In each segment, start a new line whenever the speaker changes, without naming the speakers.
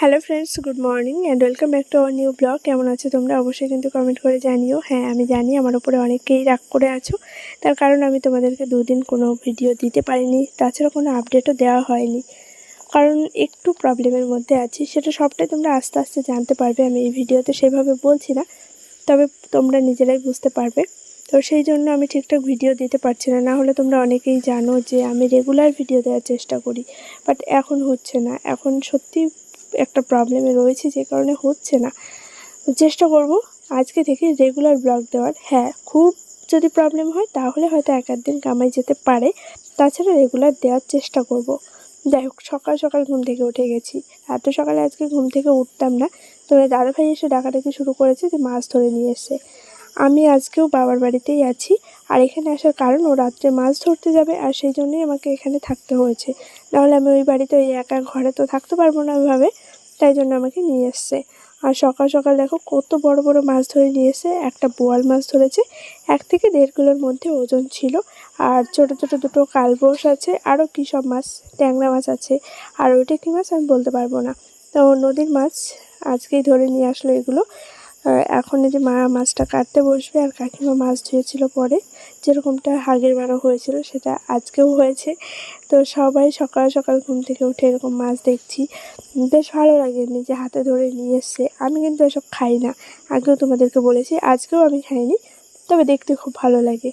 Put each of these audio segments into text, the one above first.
Hello friends good morning and welcome back to our new blog কেমন আছো তোমরা? অবশ্যই কিন্তু কমেন্ট করে জানিও। হ্যাঁ আমি জানি আমার উপরে অনেকেই রাগ করে আছো। তার কারণ আমি তোমাদেরকে দুদিন কোনো ভিডিও দিতে পারিনি। তাছাড়া কোনো আপডেটও দেওয়া হয়নি। কারণ একটু প্রবলেমের মধ্যে আছি। সেটা সবটাই তোমরা আস্তে আস্তে জানতে পারবে। আমি এই ভিডিওতে সেভাবে বলছি না। তবে তোমরা নিজেরাই বুঝতে পারবে। তো সেই জন্য আমি ঠিকঠাক ভিডিও দিতে পারছি না। না হলে তোমরা অনেকেই জানো যে আমি রেগুলার ভিডিও দেওয়ার চেষ্টা করি। বাট এখন হচ্ছে না। এখন সত্যি একটা প্রবলেমে রয়েছে যে কারণে হচ্ছে না। চেষ্টা করব আজকে থেকে রেগুলার ব্লগ দেওয়ার। হ্যাঁ খুব যদি প্রবলেম হয় তাহলে হয়তো এক দিন কামাই যেতে পারে। তাছাড়া রেগুলার দেওয়ার চেষ্টা করব। যাই হোক, সকাল সকাল ঘুম থেকে উঠে গেছি। এত সকালে আজকে ঘুম থেকে উঠতাম না। তো দাদাভাই এসে ডাকাডাকি শুরু করেছে যে মাছ ধরে নিয়ে এসছে আমি আজকেও বাবার বাড়িতেই আছি। আর এখানে আসার কারণ, ও রাত্রে মাছ ধরতে যাবে আর সেই জন্যই আমাকে এখানে থাকতে হয়েছে। নাহলে আমি ওই বাড়িতে ওই একা ঘরে তো থাকতে পারব না ওইভাবে, তাই জন্য আমাকে নিয়ে এসছে। আর সকাল সকাল দেখো কত বড় বড় মাছ ধরে নিয়ে একটা বোয়াল মাছ ধরেছে। এক থেকে দেড় কিলোর মধ্যে ওজন ছিল। আর ছোট ছোট দুটো কালবোস আছে আরও কী সব মাছ, ট্যাংরা মাছ আছে। আর ওইটা কী মাছ আমি বলতে পারব না। তো নদীর মাছ আজকেই ধরে নিয়ে আসলো এগুলো। এখন এই যে মা মাছটা কাটতে বসবে আর কাকিমা মাছ ধুয়েছিল পরে, যেরকমটা হাগের বারও হয়েছিল সেটা আজকেও হয়েছে। তো সবাই সকাল সকাল ঘুম থেকে উঠে এরকম মাছ দেখছি। বেশ ভালো লাগে নিজে হাতে ধরে নিয়ে এসছে। আমি কিন্তু এসব খাই না। আগেও তোমাদেরকে বলেছি, আজকেও আমি খাইনি, তবে দেখতে খুব ভালো লাগে।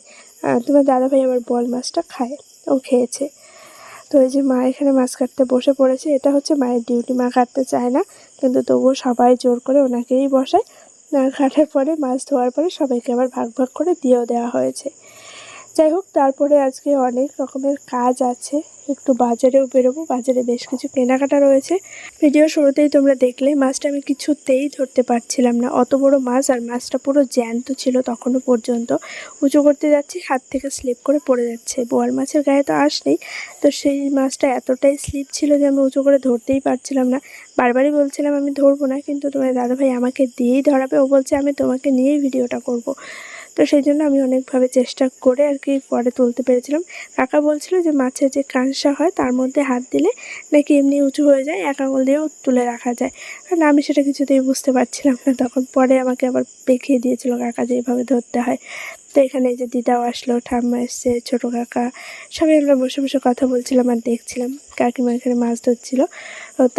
তোমার দাদাভাই আবার বল মাছটা খায়, ও খেয়েছে। তো এই যে মা এখানে মাছ কাটতে বসে পড়েছে, এটা হচ্ছে মায়ের ডিউটি মা কাটতে চায় না, কিন্তু তবুও সবাই জোর করে ওনাকেই বসায়। কাটার পরে মাছ ধোয়ার পরে সবাইকে আবার ভাগ ভাগ করে দিয়েও দেওয়া হয়েছে। যাই হোক, তারপরে আজকে অনেক রকমের কাজ আছে। একটু বাজারেও বেরোবো, বাজারে বেশ কিছু কেনাকাটা রয়েছে। ভিডিও শুরুতেই তোমরা দেখলে, মাছটা আমি কিছুতেই ধরতে পারছিলাম না। অত বড় মাছ আর মাছটা পুরো জ্যান্ত ছিল তখনও পর্যন্ত। উঁচু করতে যাচ্ছি, হাত থেকে স্লিপ করে পড়ে যাচ্ছে। বোয়াল মাছের গায়ে তো আস নেই, তো সেই মাছটা এতটাই স্লিপ ছিল যে আমি উঁচু করে ধরতেই পারছিলাম না। বারবারই বলছিলাম, আমি ধরবো না। কিন্তু তোমার দাদাভাই আমাকে দিয়েই ধরাবে। ও বলছে, আমি তোমাকে নিয়েই ভিডিওটা করব। তো সেই জন্য আমি অনেকভাবে চেষ্টা করে আর কি পরে তুলতে পেরেছিলাম। কাকা বলছিল যে মাছের যে কাঁসা হয় তার মধ্যে হাত দিলে নাকি এমনি উঁচু হয়ে যায়, এক আঙুল দিয়েও তুলে রাখা যায়। কারণ আমি সেটা কিছুতেই বুঝতে পারছিলাম না। তখন পরে আমাকে আবার দেখিয়ে দিয়েছিল কাকা যে এইভাবে ধরতে হয়। তো এখানে যে দিদাও আসলো, ঠাম্মা এসছে, ছোটো কাকা, সবাই আমরা বসে বসে কথা বলছিলাম আর দেখছিলাম কাকিমা এখানে মাছ ধরছিল।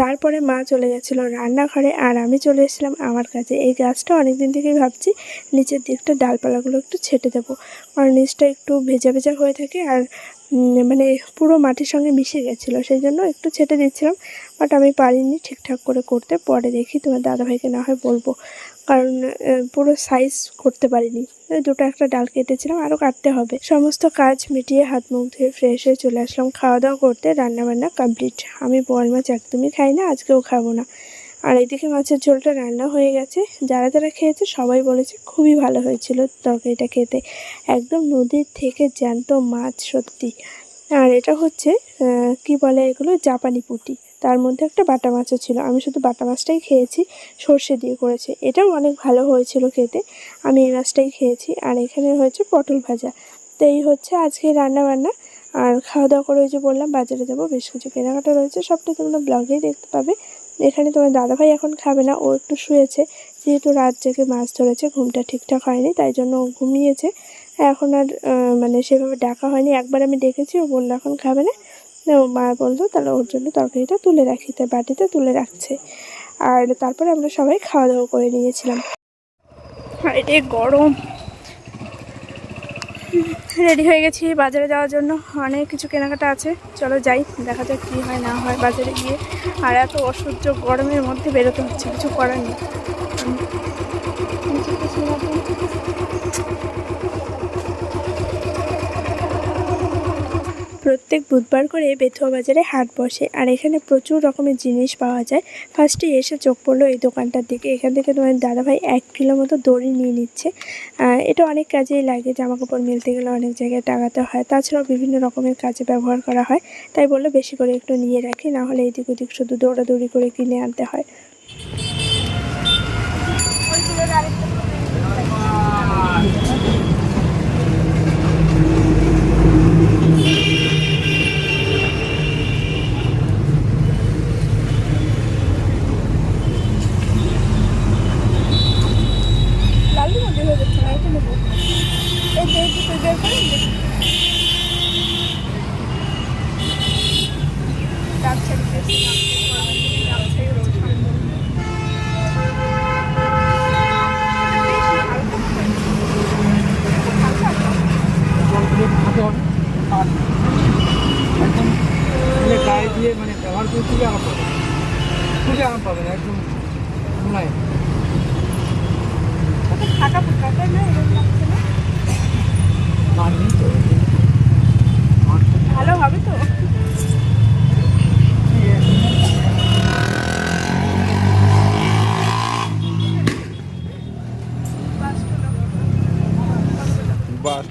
তারপরে মা চলে গেছিল রান্নাঘরে আর আমি চলে এসেছিলাম আমার কাছে। এই গাছটা অনেকদিন থেকেই ভাবছি নিচের দিকটা ডালপালাগুলো একটু ছেটে দেবো। কারণ নিচটা একটু ভেজা ভেজা হয়ে থাকে আর মানে পুরো মাটির সঙ্গে মিশে গেছিল, সেই জন্য একটু ছেটে দিচ্ছিলাম বাট আমি পারিনি ঠিকঠাক করে করতে, পরে দেখি তোমার দাদাভাইকে না হয় বলব, কারণ পুরো সাইজ করতে পারিনি। দুটো একটা ডাল কেটেছিলাম আরও কাটতে হবে। সমস্ত কাজ মিটিয়ে হাত মুখ ধুয়ে ফ্রেশ হয়ে চলে আসলাম, খাওয়া দাওয়া করতে, রান্নাবান্না কমপ্লিট আমি বল মাছ একদমই খাই না, আজকেও খাব না। আর এইদিকে মাছের ঝোলটা রান্না হয়ে গেছে। যারা যারা খেয়েছে সবাই বলেছে খুবই ভালো হয়েছিল তরকারিটা খেতে। একদম নদীর থেকে জ্যান্ত মাছ সত্যি। আর এটা হচ্ছে কি বলে এগুলো? জাপানি পুটি। তার মধ্যে একটা বাটা মাছও ছিল। আমি শুধু বাটা মাছটাই খেয়েছি, সর্ষে দিয়ে করেছে। এটাও অনেক ভালো হয়েছিল খেতে। আমি এই মাছটাই খেয়েছি। আর এখানে হয়েছে পটল ভাজা। তো এই হচ্ছে আজকে রান্না বান্না আর খাওয়া দাওয়া করে ওই যে বললাম, বাজারে যাব, বেশ কিছু কেনাকাটা রয়েছে। সবটাই তোমরা ব্লগেই দেখতে পাবে। এখানে তোমার দাদাভাই এখন খাবে না, ও একটু শুয়েছে। যেহেতু রাত জেগে মাছ ধরেছে, ঘুমটা ঠিকঠাক হয়নি, তাই জন্য ও ঘুমিয়েছে। এখন আর মানে সেভাবে ডাকা হয়নি। একবার আমি ডেকেছি ও বলল এখন খাবে না। ও মা বলল, তাহলে ওর জন্য তরকারিটা তুলে রাখি তাই বাটিতে তুলে রাখছে। আর তারপরে আমরা সবাই খাওয়া দাওয়া করে নিয়েছিলাম। এটি গরম! রেডি হয়ে গেছি বাজারে যাওয়ার জন্য। অনেক কিছু কেনাকাটা আছে। চলো যাই, দেখা যাক কী হয় না হয় বাজারে গিয়ে। আর এত অসহ্য গরমের মধ্যে বেরোতে হচ্ছে, কিছু করার নেই। প্রত্যেক বুধবার করে বেথুয়া বাজারে হাট বসে। আর এখানে প্রচুর রকমের জিনিস পাওয়া যায়। ফার্স্টে এসে চোখ পড়ল এই দোকানটার দিকে। এখান থেকে তোমার দাদাভাই এক কিলো মতো দড়ি নিয়ে নিচ্ছে। এটা অনেক কাজেই লাগে। জামা কাপড় মিলতে গেলে অনেক জায়গায় টাঙাতে হয়। তাছাড়াও বিভিন্ন রকমের কাজে ব্যবহার করা হয়। তাই বলল বেশি করে একটু নিয়ে রাখি, না হলে এদিক ওদিক শুধু দৌড়াদৌড়ি করে কিনে আনতে হয়।
একদম গায়ে দিয়ে মানে ব্যবহার করে
খুবই আরাম পাবেন খুবই আরাম পাবেন একদম মোলায়েম
থাকা তো তাই নেই
ভালো হবে তো।
বাস।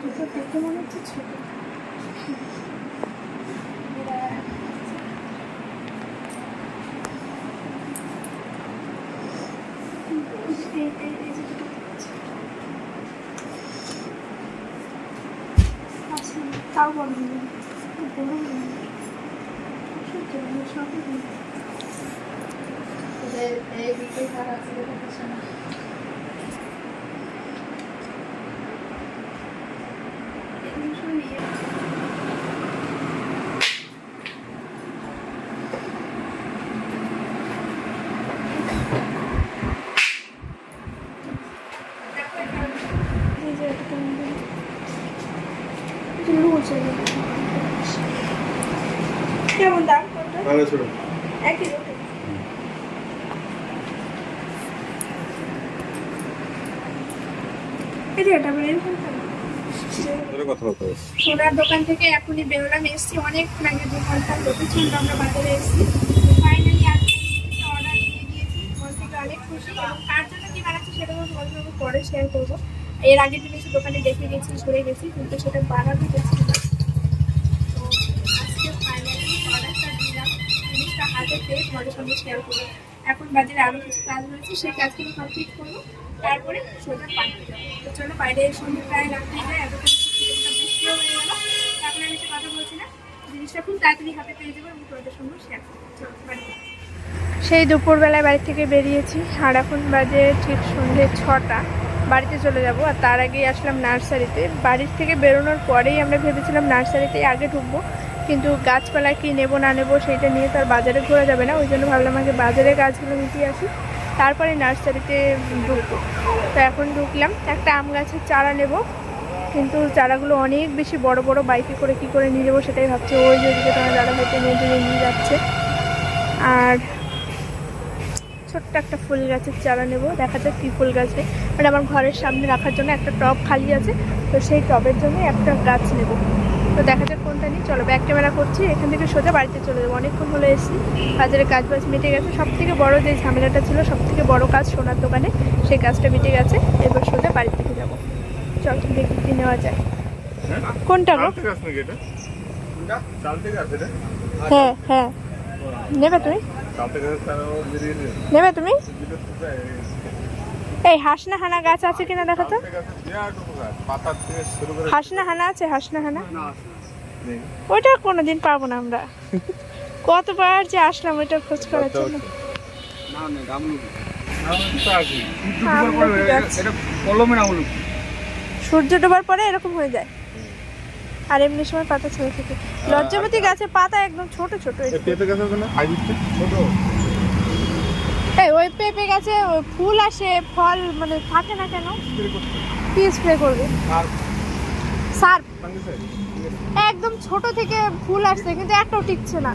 দুটো দেখে মনে হচ্ছে ছোট। তাও হবে বড় হবে সত্যি আমি সবই বলি। এগুলো সব ইয়ে এই যে একটা মন্দির। এটা লুজ আছে। কেমন দাম কোনটা
ভালো ছিল
একই রকম এই যে এটা বলে এরকম কেন?
ধরে কথা
সোনার দোকান থেকে এখনই বেরোলাম এসছি অনেক লাগে দু আমরা বাজারে এসছি। ফাইনালি আজকে অর্ডার দিয়ে দিয়েছি। মন থেকে অনেক খুশি। এবং কার জন্য কি বানাচ্ছি সেটা আমি তোমাদের পরে শেয়ার করব। এর আগে জিনিস দোকানে দেখে গেছি সরে গেছি কিন্তু সেটা বানানো গেছি তো আজকে ফাইনালি অর্ডারটা পেয়ে সঙ্গে শেয়ার করব। এখন বাজারে আরও কিছু কাজ রয়েছে, সেই কাজগুলো কমপ্লিট করব। তারপরে সোজা পাঠিয়ে চলো বাইরে প্রায় যায় কিছুটা বৃষ্টিও হয়ে গেল। আমি সে কথা বলছি না। জিনিসটা খুব তাড়াতাড়ি হাতে পেয়ে যাব এবং তোমাদের সঙ্গে শেয়ার করব। চলো, বাড়ি সেই দুপুরবেলায় বাড়ি থেকে বেরিয়েছি। আর এখন বাজে ঠিক সন্ধ্যে ছটা। বাড়িতে চলে যাব। আর তার আগেই আসলাম নার্সারিতে। বাড়ির থেকে বেরোনোর পরেই আমরা ভেবেছিলাম নার্সারিতেই আগে ঢুকবো। কিন্তু গাছপালা কি নেব, না নেব সেইটা নিয়ে তার বাজারে ঘোরা যাবে না। ওই জন্য ভাবলাম আগে বাজারে গাছগুলো মিটিয়ে আসি। তারপরে নার্সারিতে ঢুকবো। তো এখন ঢুকলাম। একটা আম গাছের চারা নেব। কিন্তু চারাগুলো অনেক বেশি বড় বড় বাইকে করে কি করে নিয়ে যাব সেটাই ভাবছি। ওই যে ওদিকে তোমার দাদা নিয়ে নিয়ে নিয়ে যাচ্ছে। আর ছোট্ট একটা ফুল গাছের চারা নেব। দেখা যাক কী ফুল গাছে মানে আমার ঘরের সামনে রাখার জন্য একটা টব খালি আছে। তো সেই টবের জন্যই একটা গাছ নেব। তো দেখা যাক কোনটা নিই। চলো ব্যাক ক্যামেরা করছি এখান থেকে সোজা বাড়িতে চলে যাব। অনেকক্ষণ হলো এসেছি বাজারে কাজ বাজ মিটে গেছে। সব থেকে বড়ো যে ঝামেলাটা ছিল সব থেকে বড়ো কাজ সোনার দোকানে সেই কাজটা মিটে গেছে। এবার সোজা বাড়ি থেকে যাব। চল দেখি কি নেওয়া যায়। কোনটা গো?
চাল থেকে আসবে কি এটা? চাল থেকে আসবে এটা?
হ্যাঁ হ্যাঁ। নেবে তুমি? নেবে তুমি? এই হাসনা হানা গাছ আছে কিনা দেখো তো? হাসনা হানা আছে হাসনা হানা? ওইটা কোনোদিন পাবো না আমরা। কতবার যে আসলাম ওইটার খোঁজ করার জন্য। সূর্য ডোবার পরে এরকম হয়ে যায়। আর এমনি সময় পাতা ছেড়ে থাকে। লজ্জাবতী গাছের পাতা একদম ছোট ছোট এই-
এই পেঁপে গাছ আছে না? ছোট।
এই ওই পেঁপে গাছে ওই ফুল আসে ফল মানে থাকে না কেন?
স্প্রে
কি স্প্রে করবে?
আর
সার
ফাঙ্গিসাইড
একদম ছোট থেকে ফুল আসছে কিন্তু একটাও টিকছে না।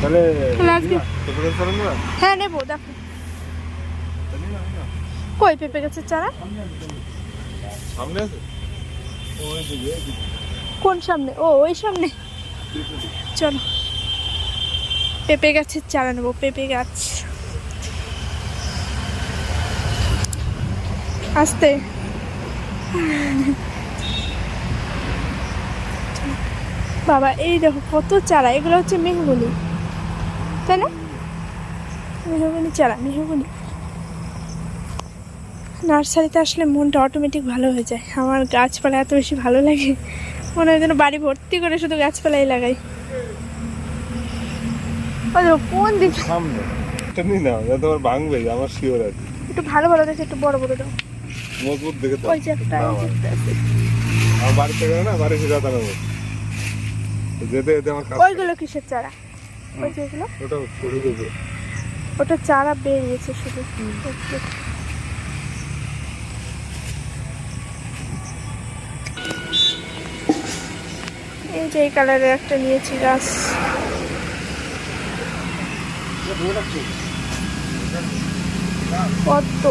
তাহলে গাছ
হ্যাঁ নেব দেখো। কই পেঁপে গাছের চারা?
সামনে
কোন সামনে? ও ওই সামনে। চলো। পেঁপে গাছের চারা নেব পেঁপে গাছ। আসতে। বাবা এই দেখো কত চারা এগুলো হচ্ছে মেহগুনি। তাই না? মেহগুনি চারা মেহগুনি। নার্সারিতে আসলে মনটা অটোমেটিক ভালো হয়ে যায়। আমার গাছপালা এত বেশি ভালো লাগে মনে হয় যেন বাড়ি ভর্তি করে শুধু গাছপালাই লাগাই। কোন দিক
সামনে। নিয়ে নাও তোমার ভাঙবে আমার শিওর আছে।
একটু ভালো ভালো দেখে একটু বড় বড় দাও।
মজবুত দেখে তো
ওই যে একটা ওই যে একটা আছে।
আমার বাড়ি না বাড়ি ফিরে দাঁড়াবো যেতে যেতে আমার কাছে
ওইগুলো কিসের চারা?
ওটা ছড়িয়ে দেবে
ওটা চারা বেরিয়েছে শুধু। এই যে এই কালারের একটা নিয়েছি গাছ। কত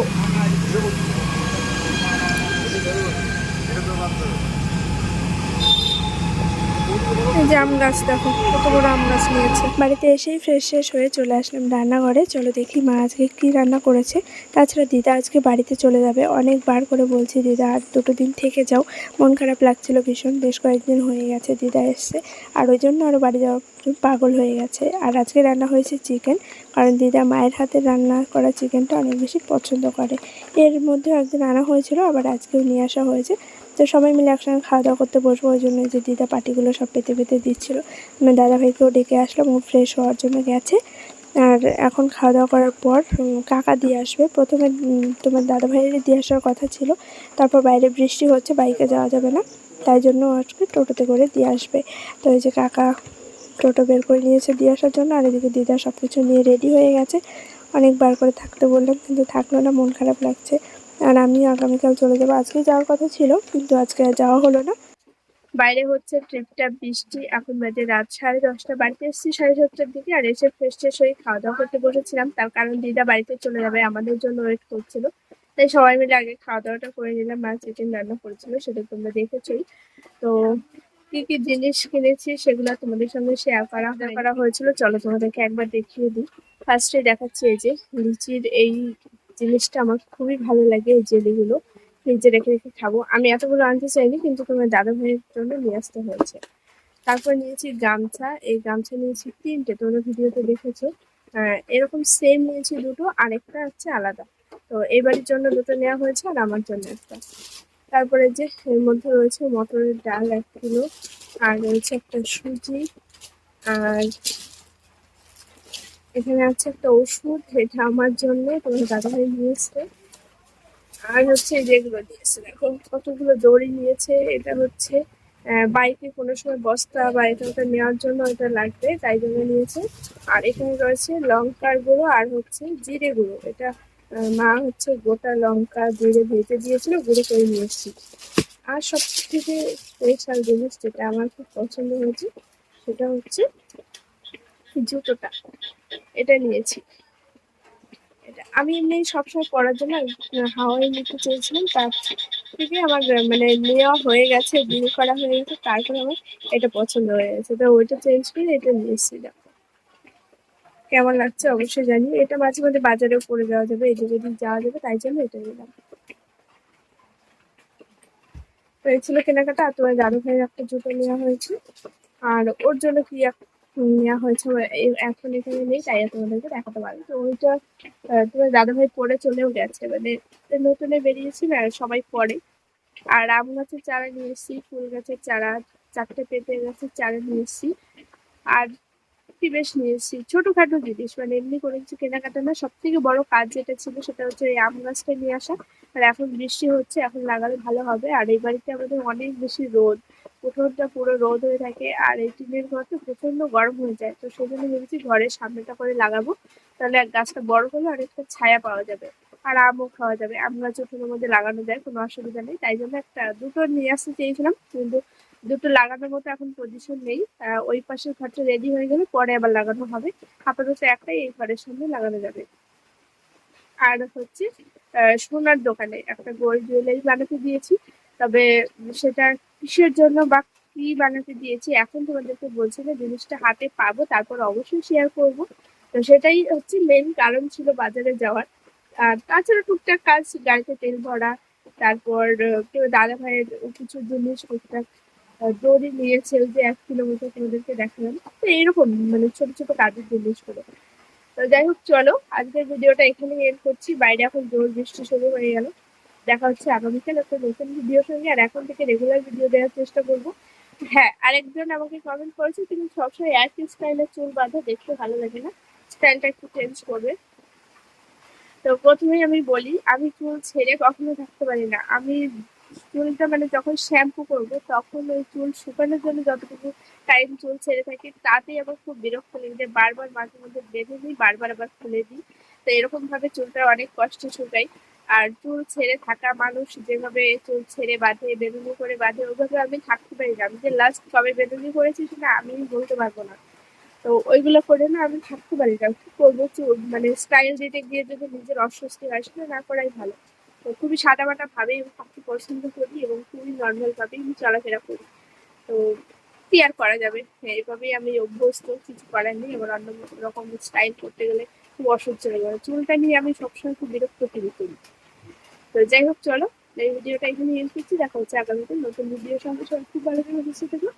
যে আম গাছ, দেখো, কত বড় আম গাছ নিয়েছে। বাড়িতে এসেই ফ্রেশ শেষ হয়ে চলে আসলাম রান্নাঘরে। চলো দেখি মা আজকে কি রান্না করেছে। তাছাড়া দিদা আজকে বাড়িতে চলে যাবে। অনেকবার করে বলছি, দিদা আর দুটো দিন থেকে যাও। মন খারাপ লাগছিল ভীষণ, বেশ কয়েকদিন হয়ে গেছে দিদা এসছে। আর ওই জন্য আরও বাড়ি জন্য পাগল হয়ে গেছে। আর আজকে রান্না হয়েছে চিকেন কারণ দিদা মায়ের হাতে রান্না করা চিকেনটা অনেক বেশি পছন্দ করে। এর মধ্যে একদিন আনা হয়েছিল, আবার আজকেও নিয়ে আসা হয়েছে। তো সবাই মিলে একসঙ্গে খাওয়া দাওয়া করতে বসবো, ওই জন্য যে দিদা পাটিগুলো সব পেতে পেতে দিচ্ছিল। আমি দাদা ভাইকেও ডেকে আসলাম ও ফ্রেশ হওয়ার জন্য গেছে। আর এখন খাওয়া দাওয়া করার পর কাকা দিয়ে আসবে। প্রথমে তোমার দাদা ভাইয়ের দিয়ে আসার কথা ছিল। তারপর বাইরে বৃষ্টি হচ্ছে, বাইকে যাওয়া যাবে না। তাই জন্য আজকে টোটোতে করে দিয়ে আসবে। তো ওই যে কাকা টোটো বের করে নিয়েছে দিয়ে আসার জন্য, আর এদিকে দিদা সব কিছু নিয়ে রেডি হয়ে গেছে। অনেকবার করে থাকতে বললাম, কিন্তু থাকল না, মন খারাপ লাগছে। আর আমি আগামীকাল চলে যাব। আজকে যাওয়ার কথা ছিল কিন্তু আজকে যাওয়া হলো না। বাইরে হচ্ছে ট্রিপটা বৃষ্টি এখন বাজে রাত সাড়ে দশটা। বাড়িতে এসেছি সাড়ে সাতটার দিকে আর এসে ফ্রেশ ট্রেশ হয়ে খাওয়া দাওয়া করতে বসেছিলাম। তার কারণ দিদা বাড়িতে চলে যাবে আমাদের জন্য ওয়েট করছিল। তাই সবাই মিলে আগে খাওয়া দাওয়াটা করে নিলাম মা চিকেন রান্না করেছিল সেটা তোমরা দেখেছোই। তো কি কি জিনিস কিনেছি সেগুলো তোমাদের সঙ্গে শেয়ার করা করা হয়েছিল। চলো তোমাদেরকে একবার দেখিয়ে দিই। ফার্স্টে দেখাচ্ছি এই যে লিচির এই জিনিসটা আমার খুবই ভালো লাগে এই জেলিগুলো। ফ্রিজে রেখে রেখে খাব। আমি এতগুলো আনতে চাইনি, কিন্তু তোমার দাদা ভাইয়ের জন্য নিয়ে আসতে হয়েছে। তারপর নিয়েছি গামছা। এই গামছা নিয়েছি তিনটে, তোমরা ভিডিওতে দেখেছ। এরকম সেম নিয়েছি দুটো, আরেকটা হচ্ছে আলাদা। তো এই বাড়ির জন্য দুটো নেওয়া হয়েছে আর আমার জন্য একটা। তারপরে যে এর মধ্যে রয়েছে মটরের ডাল এক কিলো, আর রয়েছে একটা সুজি, আর এখানে আছে একটা ওষুধ, এটা আমার জন্য, তোমার দাদা ভাই নিয়েছে। আর হচ্ছে যেগুলো দিয়েছে, দেখো, কতগুলো দড়ি নিয়েছে, এটা হচ্ছে বাইকে কোনো সময় বস্তা বা এটা ওটা নেওয়ার জন্য এটা লাগবে, তাই জন্য নিয়েছে। আর এখানে রয়েছে লঙ্কার গুঁড়ো আর হচ্ছে জিরে গুঁড়ো। এটা মা হচ্ছে গোটা লঙ্কা, জিরে ভেজে দিয়েছিল, গুঁড়ো করে নিয়ে এসেছি। আর সব থেকে স্পেশাল জিনিস যেটা আমার খুব পছন্দ হয়েছে, সেটা হচ্ছে জুতোটা এটা নিয়েছি। এটা আমি এমনি সবসময় পরার জন্য হাওয়াই নিতে চেয়েছিলাম তার থেকে আমার মানে নেওয়া হয়ে গেছে, বিয়ে করা হয়ে গেছে, তারপরে আমার এটা পছন্দ হয়ে গেছে। তো ওইটা চেঞ্জ করে এটা নিয়ে এসেছিলাম কেমন লাগছে অবশ্যই জানি এটা মাঝে মাঝে বাজারেও পরে যাওয়া যাবে, এই যদি যাওয়া যাবে তাই জন্য এটা নিলাম। তো এই ছিল কেনাকাটা, আর তোমার দাদু ভাইয়ের একটা জুতো নেওয়া হয়েছে। আর ওর জন্য কি এক- নেওয়া হয়েছে এখন এখানে নেই, তাই তোমাদেরকে দেখাতে পারি তো ওইটা তোমার দাদা ভাই পরে চলেও গেছে মানে নতুনে বেরিয়েছি না সবাই পরে আর আম গাছের চারা নিয়ে এসেছি ফুল গাছের চারা, চারটে পেঁপে গাছের চারা নিয়ে এসেছি, আর বেশ নিয়ে এসেছি। ছোটখাটো জিনিস মানে এমনি কোনো কিছু কেনাকাটা না সব থেকে বড় কাজ যেটা ছিল সেটা হচ্ছে এই আম গাছটা নিয়ে আসা। আর এখন বৃষ্টি হচ্ছে, এখন লাগালে ভালো হবে। আর এই বাড়িতে আমাদের অনেক বেশি রোদ উঠোনটা পুরো রোদ হয়ে থাকে আর এই টিনের ঘরটা প্রচণ্ড গরম হয়ে যায়। তো সেই জন্য ভেবেছি ঘরের সামনেটা করে লাগাবো। তাহলে এক গাছটা বড় হলে অনেকটা ছায়া পাওয়া যাবে আর আমও খাওয়া যাবে। আম গাছ উঠোনের মধ্যে লাগানো যায়, কোনো অসুবিধা নেই। তাই জন্য একটা দুটো নিয়ে আসতে চেয়েছিলাম, কিন্তু দুটো লাগানোর মতো এখন পজিশন নেই। ওই পাশের ঘরটা রেডি হয়ে গেলে পরে আবার লাগানো হবে। আপাতত একটাই এই ঘরের সামনে লাগানো যাবে। আর হচ্ছে সোনার দোকানে একটা গোল্ড জুয়েলারি বানাতে দিয়েছি তবে সেটা কিসের জন্য বা কি বানাতে দিয়েছি? এখন তোমাদেরকে বলছি না জিনিসটা হাতে পাবো, তারপর অবশ্যই শেয়ার করব। তো সেটাই হচ্ছে মেন কারণ ছিল বাজারে যাওয়ার। আর তাছাড়া টুকটাক কাজ, গাড়িতে তেল ভরা, তারপর, কেউ দাদা ভাইয়ের কিছু জিনিস টুকটাক দড়ি নিয়েছে যে এক কিলোমিটার তোমাদেরকে দেখালাম। তো এরকম মানে ছোট ছোট কাজের জিনিসগুলো। তো যাই হোক, চলো, আজকের ভিডিওটা এখানে এন্ড করছি। বাইরে এখন জোর বৃষ্টি শুরু হয়ে গেল। দেখা হচ্ছে আগামীকাল, একটা নতুন ভিডিওর সঙ্গে, আর এখন থেকে রেগুলার ভিডিও দেওয়ার চেষ্টা করব। হ্যাঁ আরেকজন আমাকে কমেন্ট করেছে, তুমি সবসময় একই স্টাইলের চুল বাঁধো, দেখতে ভালো লাগে না। স্টাইলটা একটু চেঞ্জ করবে। তো প্রথমেই আমি বলি, আমি চুল ছেড়ে কখনো থাকতে পারি না। আমি চুলটা মানে যখন শ্যাম্পু করব, তখন ওই চুল শুকানোর জন্য যতটুকু টাইম চুল ছেড়ে থাকি, তাতেই আমার খুব বিরক্ত লেগে যায় বারবার মাঝে মধ্যে বেঁধে দিই, বারবার আবার খুলে দিই। তো এরকম ভাবে চুলটা অনেক কষ্টে শুকাই। আর চুল ছেড়ে থাকা মানুষ যেভাবে চুল ছেড়ে বাঁধে বেনুনি করে বাঁধে, ওইভাবে আমি থাকতে পারি না। আমি যে লাস্ট কবে বেনুনি করেছি সেটা আমি বলতে পারব না। তো ওইগুলো করে না আমি থাকতে পারি না। কি করব? চুল মানে স্টাইল দিতে গিয়ে যদি নিজের অস্বস্তি হয় সেটা না করাই ভালো। তো খুবই সাদামাটা ভাবে আমি থাকতে পছন্দ করি এবং খুবই নর্মাল ভাবেই আমি চলাফেরা করি। তো কি আর করা যাবে? এইভাবেই আমি অভ্যস্ত, কিছু করার নেই। এবার অন্য রকম স্টাইল করতে গেলে খুব অসহ্য হয়ে যাবে চুলটা নিয়ে আমি সবসময় খুব বিরক্ত ফিল করি। তো যাই হোক, চলো, এই ভিডিওটা এখানে এন্ড করছি। দেখা হচ্ছে আগামীতে নতুন ভিডিও সঙ্গে। সবাই খুব ভালো করে সুস্থ থেকো।